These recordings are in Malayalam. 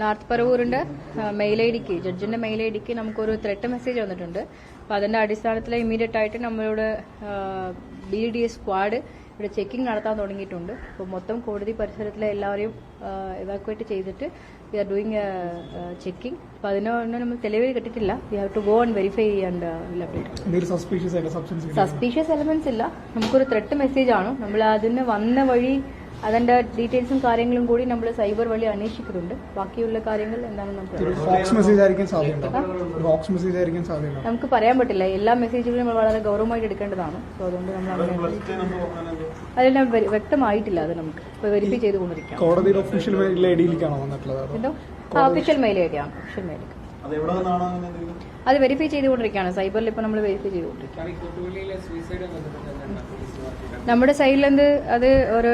നോർത്ത് പറവൂരിന്റെ മെയിൽ ഐ ഡിക്ക് ജഡ്ജിന്റെ മെയിൽ ഐ ഡിക്ക് നമുക്കൊരു ത്രെട്ട് മെസ്സേജ് വന്നിട്ടുണ്ട്. അപ്പൊ അതിന്റെ അടിസ്ഥാനത്തിൽ ഇമീഡിയറ്റ് ആയിട്ട് നമ്മളോട് ബി ഡി എസ് സ്ക്വാഡ് ഇവിടെ ചെക്കിംഗ് നടത്താൻ തുടങ്ങിയിട്ടുണ്ട്. അപ്പോൾ മൊത്തം കോടതി പരിസരത്തിലെ എല്ലാവരെയും ഇവാക്വേറ്റ് ചെയ്തിട്ട് വി ആർ ഡൂയിങ് ചെക്കിംഗ് അപ്പോൾ അതിനൊന്നും നമ്മൾ തെളിവ് കിട്ടിയിട്ടില്ല. We have to go and verify and substance suspicious elements ഇല്ല. നമുക്കൊരു ത്രെട്ട് മെസ്സേജ് ആണ്. നമ്മൾ അതിന് വന്ന വഴി അതിന്റെ ഡീറ്റെയിൽസും കാര്യങ്ങളും കൂടി നമ്മൾ സൈബർ വഴി അന്വേഷിക്കുന്നുണ്ട്. ബാക്കിയുള്ള കാര്യങ്ങൾ എന്താണെന്ന് നമുക്ക് നമുക്ക് പറയാൻ പറ്റില്ല. എല്ലാ മെസ്സേജുകളും നമ്മൾ വളരെ ഗൗരവമായിട്ട് എടുക്കേണ്ടതാണ്. സോ അതുകൊണ്ട് നമ്മൾ അതെല്ലാം വ്യക്തമായിട്ടില്ല അത് നമുക്ക്. വെരിഫൈ ചെയ്തുകൊണ്ടിരിക്കാം കോടതിയുടെ ഒഫീഷ്യൽ മെയിൽ ഐ ഡിയിലേക്കാണോ വന്നിട്ടുള്ളത്? അതോ എന്തോ? ഒഫീഷ്യൽ മെയിൽ ഐ ഡി ആണ് ഒഫീഷ്യൽ മെയിൽ അത് വെരിഫൈ ചെയ്തുകൊണ്ടിരിക്കുകയാണ്. സൈബറിൽ ഇപ്പോൾ നമ്മൾ വെരിഫൈ ചെയ്തുകൊണ്ടിരിക്കുകയാണ്. നമ്മുടെ സൈഡിൽ എന്ത് അത് ഒരു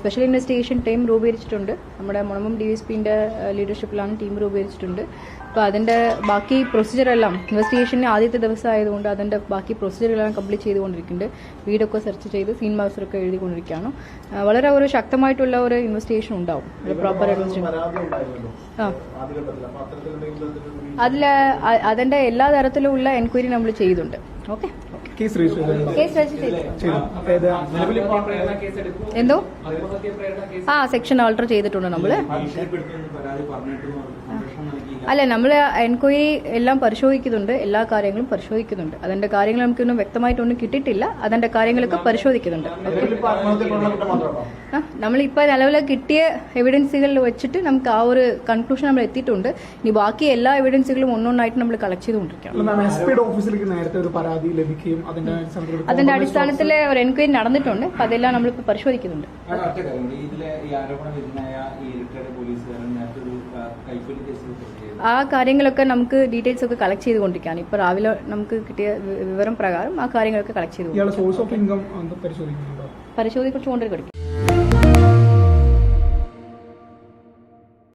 സ്പെഷ്യൽ ഇൻവെസ്റ്റിഗേഷൻ ടീം രൂപീകരിച്ചിട്ടുണ്ട്. നമ്മുടെ മുണമും ഡി എസ് പിന്റെ ലീഡർഷിപ്പിലാണ് ടീം രൂപീകരിച്ചിട്ടുണ്ട്. അപ്പോൾ അതിന്റെ ബാക്കി പ്രൊസീജിയറെല്ലാം എല്ലാം ഇൻവെസ്റ്റിഗേഷന് ആദ്യത്തെ ദിവസം ആയതുകൊണ്ട് അതിന്റെ ബാക്കി പ്രൊസീജിയറെല്ലാം കംപ്ലീറ്റ് ചെയ്തുകൊണ്ടിരിക്കുന്നുണ്ട്. വീടൊക്കെ സെർച്ച് ചെയ്ത് സീൻ മാസ്റ്ററൊക്കെ എഴുതിക്കൊണ്ടിരിക്കുകയാണ്. വളരെ ഒരു ശക്തമായിട്ടുള്ള ഒരു ഇൻവെസ്റ്റിഗേഷൻ ഉണ്ടാവും. പ്രോപ്പർ ഇൻവെസ്റ്റിഗേഷൻ പരാതി ആ. അതിൽ അതിന്റെ എല്ലാ തരത്തിലുമുള്ള എൻക്വയറി നമ്മൾ ചെയ്യുന്നുണ്ട് ഓക്കെ. കേസ് രജിസ്റ്റർ ചെയ്തു. എന്തോ? ആ സെക്ഷൻ ആൾട്ടർ ചെയ്തിട്ടുണ്ട് നമ്മൾ. അല്ല നമ്മൾ എൻക്വയറി എല്ലാം പരിശോധിക്കുന്നുണ്ട്. എല്ലാ കാര്യങ്ങളും പരിശോധിക്കുന്നുണ്ട്. അതിന്റെ കാര്യങ്ങൾ നമുക്കൊന്നും വ്യക്തമായിട്ടൊന്നും കിട്ടിയിട്ടില്ല. അതിന്റെ കാര്യങ്ങളൊക്കെ പരിശോധിക്കുന്നുണ്ട്. നമ്മളിപ്പോൾ നിലവിൽ കിട്ടിയ എവിഡൻസുകളിൽ വെച്ചിട്ട് നമുക്ക് ആ ഒരു കൺക്ലൂഷൻ നമ്മൾ എത്തിയിട്ടുണ്ട്. ഇനി ബാക്കി എല്ലാ എവിഡൻസുകളും ഒന്നൊന്നായിട്ട് നമ്മൾ കളക്ട് ഓഫീസിലേക്ക് നേരത്തെ ഒരു പരാതി ലഭിക്കുകയും അതിന്റെ അടിസ്ഥാനത്തിൽ ഒരു അതിന്റെ അടിസ്ഥാനത്തിൽ ഒരു എൻക്വയറി നടന്നിട്ടുണ്ട്. അപ്പൊ അതെല്ലാം നമ്മളിപ്പോ പരിശോധിക്കുന്നുണ്ട്. ആ, കാര്യങ്ങളൊക്കെ നമുക്ക് ഡീറ്റെയിൽസ് ഒക്കെ കളക്ട് ചെയ്തുകൊണ്ടിരിക്കുകയാണ്. ഇപ്പൊ രാവിലെ നമുക്ക് കിട്ടിയ വിവരം പ്രകാരം ആ കാര്യങ്ങളൊക്കെ കളക്ട് ചെയ്തു ഇയാളെ സോഴ്സ് ഓഫ് ഇൻകം പരിശോധിക്കുന്നുണ്ടോ? പരിശോധിച്ചുകൊണ്ടിരിക്കും